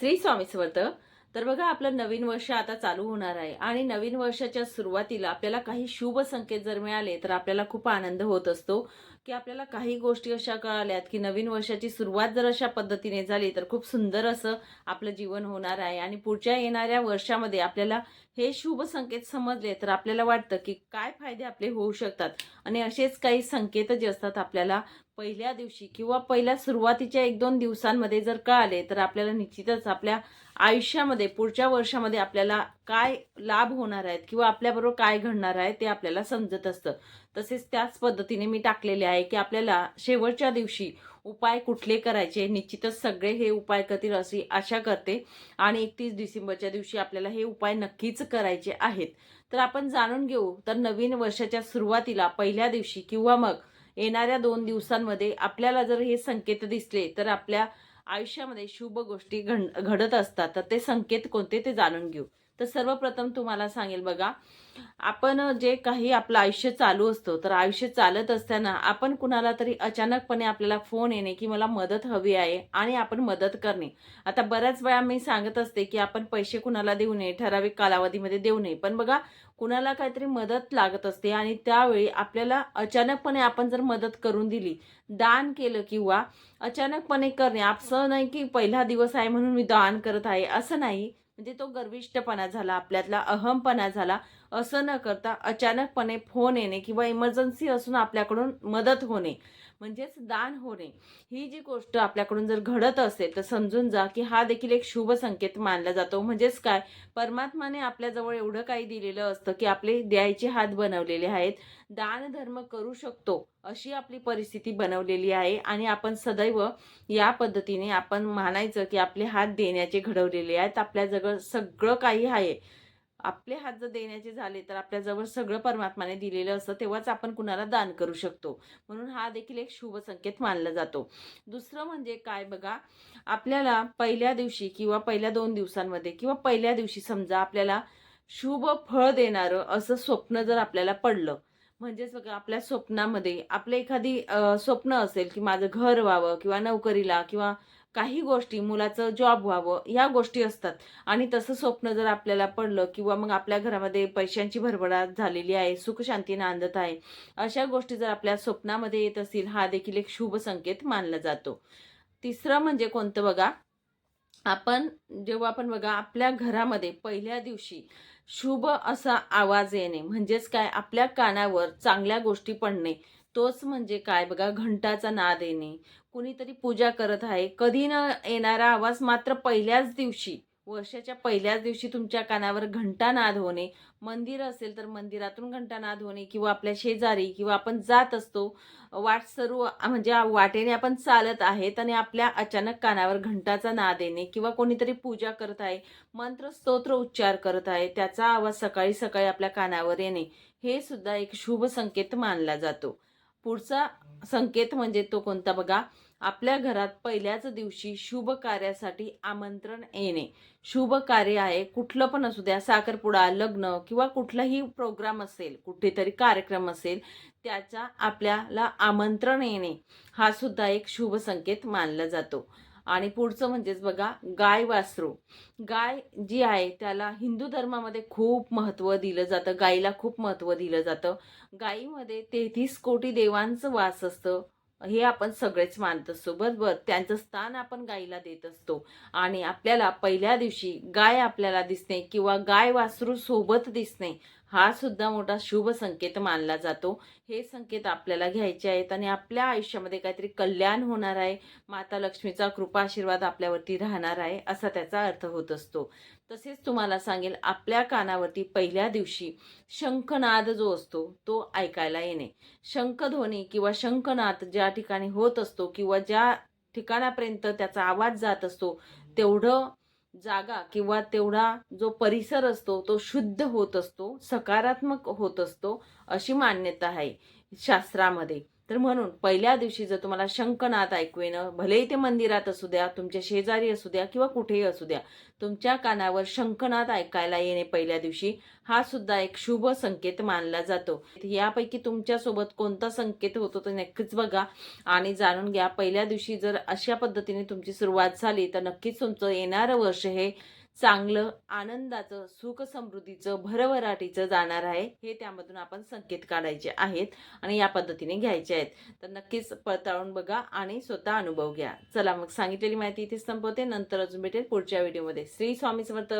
श्री स्वामी समर्थ. तर बघा आपलं नवीन वर्ष आता चालू होणार आहे आणि नवीन वर्षाच्या सुरुवातीला आपल्याला काही शुभ संकेत जर मिळाले तर आपल्याला खूप आनंद होत असतो. की आपल्याला काही गोष्टी अशा कळाल्यात की नवीन वर्षाची सुरुवात जर अशा पद्धतीने झाली तर खूप सुंदर असं आपलं जीवन होणार आहे. आणि पुढच्या येणाऱ्या वर्षामध्ये आपल्याला हे शुभ संकेत समजले तर आपल्याला वाटतं की काय फायदे आपले होऊ शकतात. आणि असेच काही संकेत जे असतात आपल्याला पहिल्या दिवशी किंवा पहिल्या सुरुवातीच्या एक दोन दिवसांमध्ये जर कळाले तर आपल्याला निश्चितच आपल्या आयुष्यामध्ये पुढच्या वर्षामध्ये आपल्याला काय लाभ होणार आहेत किंवा आपल्याबरोबर काय घडणार आहे ते आपल्याला समजत असतं. तसेच त्याच पद्धतीने मी टाकलेले आहे की आपल्याला शेवटच्या दिवशी उपाय कुठले करायचे निश्चितच सगळे हे उपाय करतील अशी आशा करते. आणि एकतीस डिसेंबरच्या दिवशी आपल्याला हे उपाय नक्कीच करायचे आहेत. तर आपण जाणून घेऊ तर नवीन वर्षाच्या सुरुवातीला पहिल्या दिवशी किंवा मग येणाऱ्या दोन दिवसांमध्ये आपल्याला जर हे संकेत दिसले तर आपल्या आयुष्यामध्ये शुभ गोष्टी घड घडत असतात. तर ते संकेत कोणते ते जाणून घेऊ. तर सर्वप्रथम तुम्हाला सांगेल बघा आपण जे काही आपलं आयुष्य चालू असतं तर आयुष्य चालत असताना आपण कुणाला तरी अचानकपणे आपल्याला फोन येणे की मला मदत हवी आहे आणि आपण मदत करणे. आता बऱ्याच वेळा मी सांगत असते की आपण पैसे कुणाला देऊ नये ठराविक कालावधीमध्ये देऊ नये. पण बघा कुणाला काहीतरी मदत लागत असते आणि त्यावेळी आपल्याला अचानकपणे आपण जर मदत करून दिली दान केलं किंवा अचानकपणे करणे असं नाही की पहिला दिवस आहे म्हणून मी दान करत आहे असं नाही. म्हणजे तो गर्विष्ठपणा झाला आपल्यातला अहमपणा झाला. असं न करता अचानकपणे फोन येणे किंवा इमर्जन्सी असून आपल्याकडून मदत होणे म्हणजेच दान होणे ही जी गोष्ट आपल्याकडून जर घडत असेल तर समजून जा की हा देखील एक शुभ संकेत मानला जातो. म्हणजेच काय? परमात्माने आपल्याजवळ एवढं काही दिलेलं असतं की आपले द्यायचे हात बनवलेले आहेत. दान धर्म करू शकतो अशी आपली परिस्थिती बनवलेली आहे आणि आपण सदैव या पद्धतीने आपण मानायचं की आपले हात देण्याचे घडवलेले आहेत. आपल्याजवळ सगळं काही आहे. आपले हात जर देण्याचे झाले तर आपल्याजवळ सगळं परमात्माने दिलेलं असतं तेव्हाच आपण कुणाला दान करू शकतो. म्हणून हा देखील एक शुभ संकेत मानला जातो. दुसरं म्हणजे काय बघा आपल्याला पहिल्या दिवशी किंवा पहिल्या दोन दिवसांमध्ये किंवा पहिल्या दिवशी समजा आपल्याला शुभ फळ देणारं असं स्वप्न जर आपल्याला पडलं म्हणजेच बघा आपल्या स्वप्नामध्ये आपलं एखादी स्वप्न असेल की माझं घर व्हावं किंवा नोकरीला किंवा काही गोष्टी मुलाचं जॉब व्हावं ह्या गोष्टी असतात. आणि तसं स्वप्न जर आपल्याला पडलं किंवा मग आपल्या घरामध्ये पैशांची भरभराट झालेली आहे सुखशांती नांदत आहे अशा गोष्टी जर आपल्या स्वप्नामध्ये येत असतील हा देखील एक शुभ संकेत मानला जातो. तिसरं म्हणजे कोणतं बघा? आपण जेव्हा आपण बघा आपल्या घरामध्ये पहिल्या दिवशी शुभ असा आवाज येणे म्हणजेच काय? आपल्या कानावर चांगल्या गोष्टी पडणे तोच म्हणजे काय? बघा घंटाचा नाद येणे कुणीतरी पूजा करत आहे. कधी न येणारा आवाज मात्र पहिल्याच दिवशी वर्षाच्या पहिल्याच दिवशी तुमच्या कानावर घंटानाद होणे. मंदिर असेल तर मंदिरातून घंटानाद होणे किंवा आपल्या शेजारी किंवा आपण जात असतो वाट सर्व म्हणजे वाटेने आपण चालत आहेत आणि आपल्या अचानक कानावर घंटाचा नाद येणे किंवा कोणीतरी पूजा करत आहे मंत्र स्तोत्र उच्चार करत आहे त्याचा आवाज सकाळी सकाळी आपल्या कानावर येणे हे सुद्धा एक शुभ संकेत मानला जातो. पुढचा संकेत म्हणजे तो कोणता बघा? आपल्या घरात पहिल्याच दिवशी शुभ कार्यासाठी आमंत्रण येणे. शुभ कार्य आहे कुठलं पण असू द्या साखरपुडा लग्न किंवा कुठलाही प्रोग्राम असेल कुठेतरी कार्यक्रम असेल त्याचा आपल्याला आमंत्रण येणे. हा सुद्धा एक शुभ संकेत मानला जातो. आणि पुढचं म्हणजेच बघा गाय वासरू. गाय जी आहे त्याला हिंदू धर्मामध्ये खूप महत्त्व दिलं जातं गायीला खूप महत्त्व दिलं जातं. गायीमध्ये तेहतीस कोटी देवांचं वास असतं हे आपण सगळेच मानत असतो. बरोबर? त्यांचं स्थान आपण गायीला देत असतो. आणि आपल्याला पहिल्या दिवशी गाय आपल्याला दिसणे किंवा गाय वासरू सोबत दिसणे हा सुद्धा मोठा शुभ संकेत मानला जातो. हे संकेत आपल्याला घ्यायचे आहेत आणि आपल्या आयुष्यामध्ये काहीतरी कल्याण होणार आहे. माता लक्ष्मीचा कृपा आशीर्वाद आपल्यावरती राहणार आहे असा त्याचा अर्थ होत असतो. तसेच तुम्हाला सांगेल आपल्या कानावरती पहिल्या दिवशी शंखनाद जो असतो तो ऐकायला येणे. शंखध्वनी किंवा शंखनाद ज्या ठिकाणी होत असतो किंवा ज्या ठिकाणापर्यंत त्याचा आवाज जात असतो तेवढं जागा किंवा तेवढा जो परिसर असतो तो शुद्ध होत असतो सकारात्मक होत असतो अशी मान्यता आहे शास्त्रामध्ये. तर म्हणून पहिल्या दिवशी जर तुम्हाला शंखनाद ऐकू येणं भलेही ते मंदिरात असू द्या तुमच्या शेजारी असू द्या किंवा कुठेही असू द्या तुमच्या कानावर शंखनाद ऐकायला येणे पहिल्या दिवशी हा सुद्धा एक शुभ संकेत मानला जातो. यापैकी तुमच्यासोबत कोणता संकेत होतो तर नक्कीच बघा आणि जाणून घ्या. पहिल्या दिवशी जर अशा पद्धतीने तुमची सुरुवात झाली तर नक्कीच तुमचं येणारं वर्ष हे चांगलं आनंदाचं सुख समृद्धीचं भरभराटीचं जाणार आहे हे त्यामधून आपण संकेत काढायचे आहेत आणि या पद्धतीने घ्यायचे आहेत. तर नक्कीच पडताळून बघा आणि स्वतः अनुभव घ्या. चला मग सांगितलेली माहिती इथे संपवते. नंतर अजून भेटेल पुढच्या व्हिडिओमध्ये. श्री स्वामी समर्थ.